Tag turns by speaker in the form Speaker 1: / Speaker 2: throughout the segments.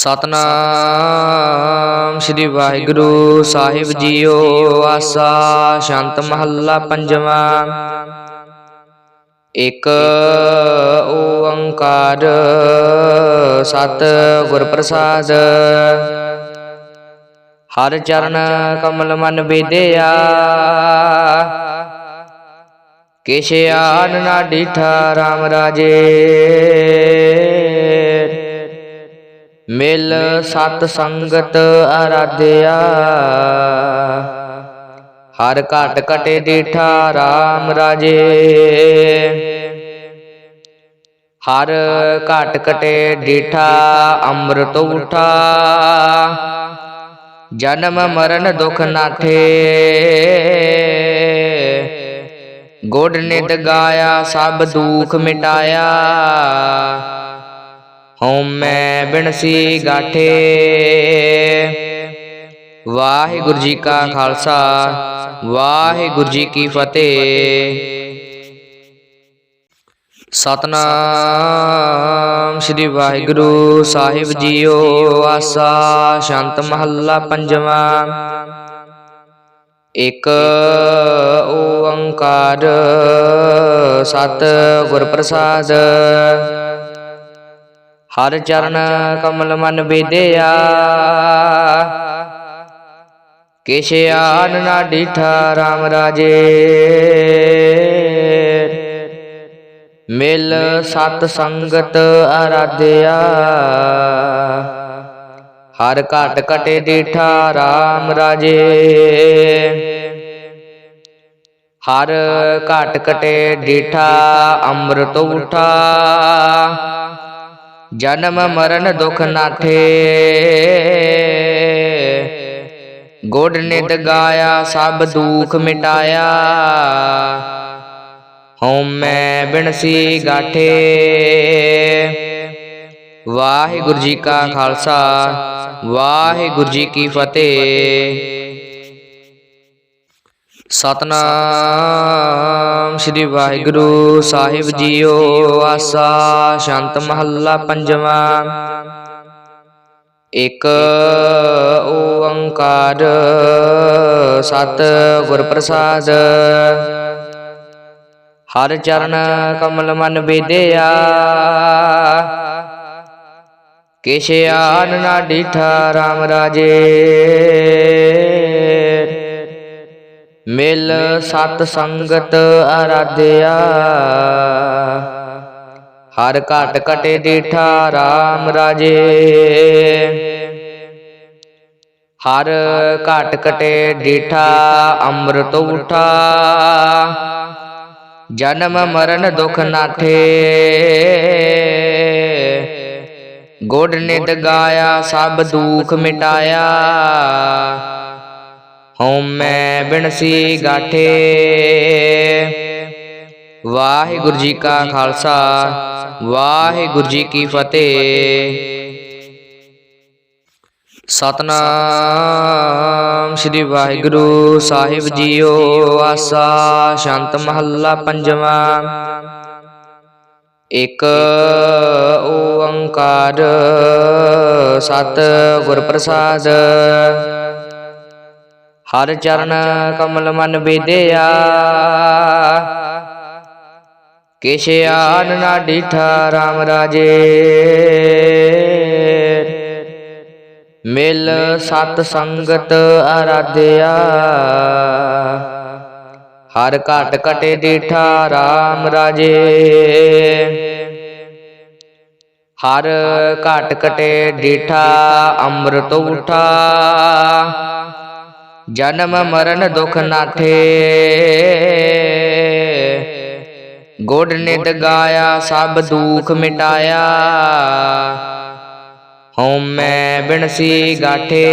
Speaker 1: ਸਤਨਾਮ ਸ੍ਰੀ ਵਾਹਿਗੁਰੂ ਸਾਹਿਬ ਜੀਓ ਆਸਾ, ਸ਼ਾਂਤ ਮਹੱਲਾ ਪੰਜਵਾਂ। ਇੱਕ ਓੰਕਾਰ ਸਤ ਗੁਰ ਪ੍ਰਸਾਦ ਹਰ ਚਰਨ ਕਮਲ ਮਨ ਵਿਦਿਆ। ਕਿਛ ਆਨ ਨਾ ਡੀਠਾ RAM ਰਾਜੇ। ਮਿਲ ਸਤ ਸੰਗਤ ਆਰਾਧਿਆ ਹਰ ਘਟ ਕਟੇ ਦੀਠਾ RAM ਰਾਜੇ। ਹਰ ਘਟ ਕਟੇ ਦੀਠਾ ਅੰਮ੍ਰਿਤ ਉਠਾ। ਜਨਮ ਮਰਨ ਦੁਖ ਨਾਠੇ। ਗੁੜ ਨਿਤ ਗਾਇਆ, ਸਭ ਦੁੱਖ ਮਿਟਾਇਆ। ਹਉਮੈ ਬਿਨਸੀ ਗਾਠੇ। ਵਾਹਿਗੁਰੂ ਜੀ ਕਾ ਖਾਲਸਾ, ਵਾਹਿਗੁਰੂ ਜੀ ਕੀ ਫਤਿਹ। ਸਤਨਾਮ ਸ੍ਰੀ ਵਾਹਿਗੁਰੂ ਸਾਹਿਬ ਜੀਓ ਆਸਾ, ਸ਼ਾਂਤ ਮਹੱਲਾ ਪੰਜਵਾਂ। ਇੱਕ ਓੰਕਾਰ ਸਤ ਗੁਰ ਪ੍ਰਸਾਦ। ਹਰ ਚਰਨ ਕਮਲ ਮਨ ਵਿਦਿਆ। ਕਿਛ ਆਨ ਨਾ ਡੀਠਾ RAM ਰਾਜੇ। ਮਿਲ ਸਤ ਸੰਗਤ ਆਰਾਧਿਆ ਹਰ ਘਟ ਕਟੇ ਦੀਠਾ RAM ਰਾਜੇ। ਹਰ ਘਟ ਕਟੇ ਦੀਠਾ ਅੰਮ੍ਰਿਤ ਉਠਾ। ਜਨਮ ਮਰਨ ਦੁਖ ਨਾਠੇ ਗੁੜ ਨਿਤ ਗਾਇਆ, ਸਭ ਦੁਖ ਮਿਟਾਇਆ। ਹਉਮੈ ਬਿਨਸੀ ਗਾਠੇ। ਵਾਹਿਗੁਰੂ ਜੀ ਕਾ ਖਾਲਸਾ, ਵਾਹਿਗੁਰੂ ਜੀ ਕੀ ਫਤਿਹ। ਸਤਨਾਮ ਸ੍ਰੀ ਵਾਹਿਗੁਰੂ ਸਾਹਿਬ ਜੀਓ ਆਸਾ, ਸ਼ੰਤ ਮਹੱਲਾ ਪੰਜਵਾਂ। ਇੱਕ ਓੰਕਾਰ ਸਤ ਗੁਰ ਪ੍ਰਸਾਦ ਹਰ ਚਰਨ ਕਮਲ ਮਨ ਵਿਦਿਆ। ਕਿਛ ਆਨ ਨਾ ਡੀਠਾ RAM ਰਾਜੇ। ਮਿਲ ਸਤ ਸੰਗਤ ਆਰਾਧਿਆ ਹਰ ਘਟ ਕਟੇ ਦੀਠਾ RAM ਰਾਜੇ। ਹਰ ਘਟ ਕਟੇ ਦੀਠਾ ਅੰਮ੍ਰਿਤ ਉਠਾ। ਜਨਮ ਮਰਨ ਦੁਖ ਨਾਠੇ। ਗੁੜ ਨਿਤ ਗਾਇਆ, ਸਭ ਦੁੱਖ ਮਿਟਾਇਆ। ਹਉਮੈ ਬਿਨਸੀ ਗਾਠੇ। ਵਾਹਿਗੁਰੂ ਜੀ ਕਾ ਖਾਲਸਾ, ਵਾਹਿਗੁਰੂ ਜੀ ਕੀ ਫਤਿਹ। ਸਤਨਾਮ ਸ੍ਰੀ ਵਾਹਿਗੁਰੂ ਸਾਹਿਬ ਜੀਓ ਆਸਾ, ਸ਼ਾਂਤ ਮਹੱਲਾ ਪੰਜਵਾਂ। ਇੱਕ ਓੰਕਾਰ ਸਤ ਗੁਰ ਪ੍ਰਸਾਦ। ਹਰ ਚਰਨ ਕਮਲ ਮਨ ਵਿਦਿਆ। ਕਿਛ ਆਨ ਨਾ ਡੀਠਾ RAM ਰਾਜੇ। ਮਿਲ ਸਤ ਸੰਗਤ ਆਰਾਧਿਆ ਹਰ ਘਟ ਕਟੇ ਦੀਠਾ RAM ਰਾਜੇ। ਹਰ ਘਟ ਕਟੇ ਦੀਠਾ ਅੰਮ੍ਰਿਤ ਉਠਾ। ਜਨਮ ਮਰਨ ਦੁਖ ਨਾਠੇ ਗੁੜ ਨਿਤ ਗਾਇਆ, ਸਭ ਦੁਖ ਮਿਟਾਇਆ। ਹਉਮੈ ਬਿਨਸੀ ਗਾਠੇ।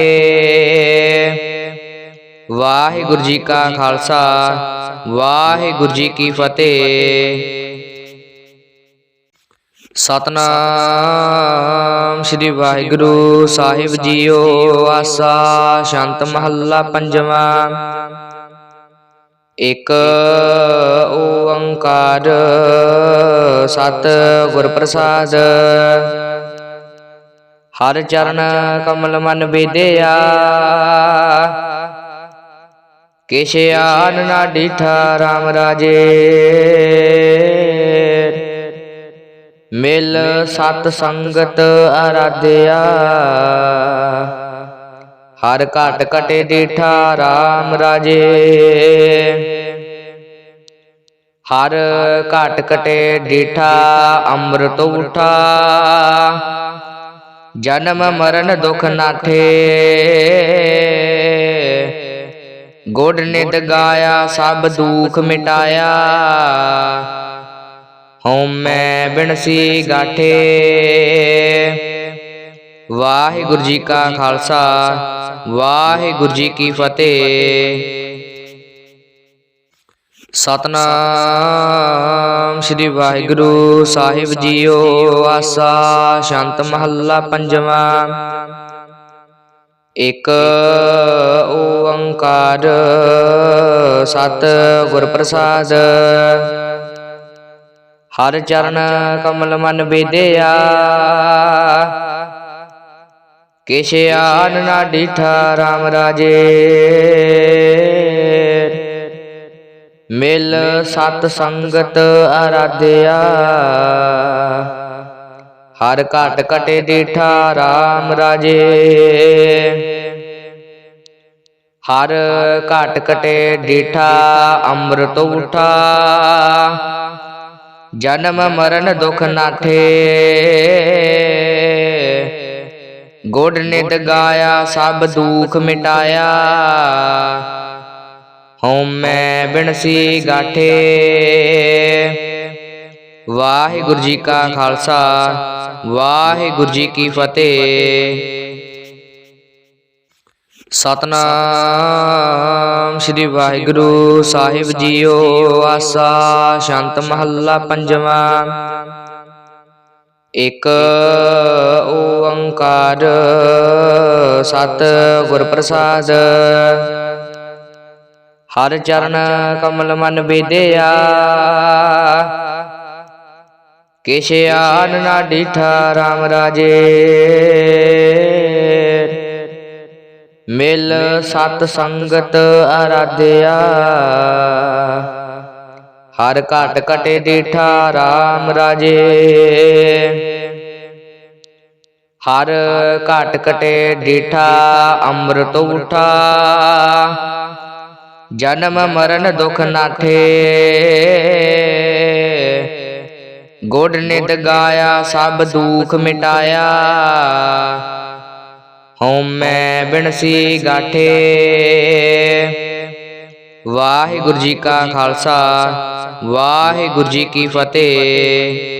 Speaker 1: ਵਾਹਿਗੁਰੂ ਜੀ ਕਾ ਖਾਲਸਾ, ਵਾਹਿਗੁਰੂ ਜੀ ਕੀ ਫਤਿਹ। ਸਤਨਾਮ ਸ੍ਰੀ ਵਾਹਿਗੁਰੂ ਸਾਹਿਬ ਜੀਓ ਆਸਾ, ਸ਼ਾਂਤ ਮਹੱਲਾ ਪੰਜਵਾਂ। ਇੱਕ ਓੰਕਾਰ ਸਤ ਗੁਰ ਪ੍ਰਸਾਦ ਹਰ ਚਰਨ ਕਮਲ ਮਨ ਬੇਦਿਆ ਕਿਛ ਆਨ ਨਾ ਡੀਠਾ RAM ਰਾਜੇ। ਮਿਲ ਸਤ ਸੰਗਤ ਆਰਾਧਿਆ ਹਰ ਘਟ ਕਟੇ ਡੀਠਾ RAM ਰਾਜੇ। ਹਰ ਘਟ ਕਟੇ ਡੀਠਾ ਅੰਮ੍ਰਿਤ ਉਠਾ। ਜਨਮ ਮਰਨ ਦੁਖ ਨਾਠੇ। ਗੋਡ ਨਿਤ ਗਾਇਆ, ਸਭ ਦੁੱਖ ਮਿਟਾਇਆ। ਹਉਮੈ ਬਿਨਸੀ ਗਾਠੇ। ਵਾਹਿਗੁਰੂ ਜੀ ਕਾ ਖਾਲਸਾ, ਵਾਹਿਗੁਰੂ ਜੀ ਕੀ ਫਤਿਹ। ਸਤਨਾਮ ਸ੍ਰੀ ਵਾਹਿਗੁਰੂ ਸਾਹਿਬ ਜੀਓ ਆਸਾ, ਸ਼ਾਂਤ ਮਹੱਲਾ ਪੰਜਵਾਂ। ਇਕ ਓੰਕਾਰ ਸਤ ਗੁਰ ਪ੍ਰਸਾਦ। ਹਰ ਚਰਨ ਕਮਲ ਮਨ ਬੇਦਿਆ ਕਿਛ ਆਨ ਨਾ ਡੀਠਾ RAM ਰਾਜੇ। ਮਿਲ ਸਤ ਸੰਗਤ ਆਰਾਧਿਆ ਹਰ ਘਟ ਕਟੇ ਡੀਠਾ RAM ਰਾਜੇ। ਹਰ ਘਟ ਕਟੇ ਡੀਠਾ ਅੰਮ੍ਰਿਤ ਉਠਾ। ਜਨਮ ਮਰਨ ਦੁਖ ਨਾਠੇ ਗੁੜ ਨਿਤ ਗਾਇਆ, ਸਭ ਦੁਖ ਮਿਟਾਇਆ। ਹਉਮੈ ਬਿਨਸੀ ਗਾਠੇ। ਵਾਹਿਗੁਰੂ ਜੀ ਕਾ ਖਾਲਸਾ, ਵਾਹਿਗੁਰੂ ਜੀ ਕੀ ਫਤਿਹ। ਸਤਨਾਮ ਸ੍ਰੀ ਵਾਹਿਗੁਰੂ ਸਾਹਿਬ ਜੀਓ ਆਸਾ, ਸ਼ਾਂਤ ਮਹੱਲਾ ਪੰਜਵਾਂ। ਇਕ ਓੰਕਾਰ ਸਤ ਗੁਰ ਪ੍ਰਸਾਦ ਹਰ ਚਰਨ ਕਮਲ ਮਨ ਬੇਦਿਆ ਕਿਛ ਆਨ ਨਾ ਡੀਠਾ RAM ਰਾਜੇ। ਮਿਲ ਸਤ ਸੰਗਤ ਆਰਾਧਿਆ। ਹਰ ਘਟ ਕਟੇ ਡੀਠਾ RAM ਰਾਜੇ। ਹਰ ਘਟ ਕਟੇ ਡੀਠਾ ਅੰਮ੍ਰਿਤ ਉਠਾ। ਜਨਮ ਮਰਨ ਦੁਖ ਨਾਠੇ ਗੋਡ ਨਿਤ ਗਾਇਆ ਸਭ ਦੁਖ ਮਿਟਾਇਆ। ਹਉਮੈ ਬਿਨਸੀ ਗਾਠੇ। ਵਾਹਿਗੁਰੂ ਜੀ ਕਾ ਖਾਲਸਾ ਵਾਹਿਗੁਰੂ ਜੀ ਕੀ ਫਤਿਹ।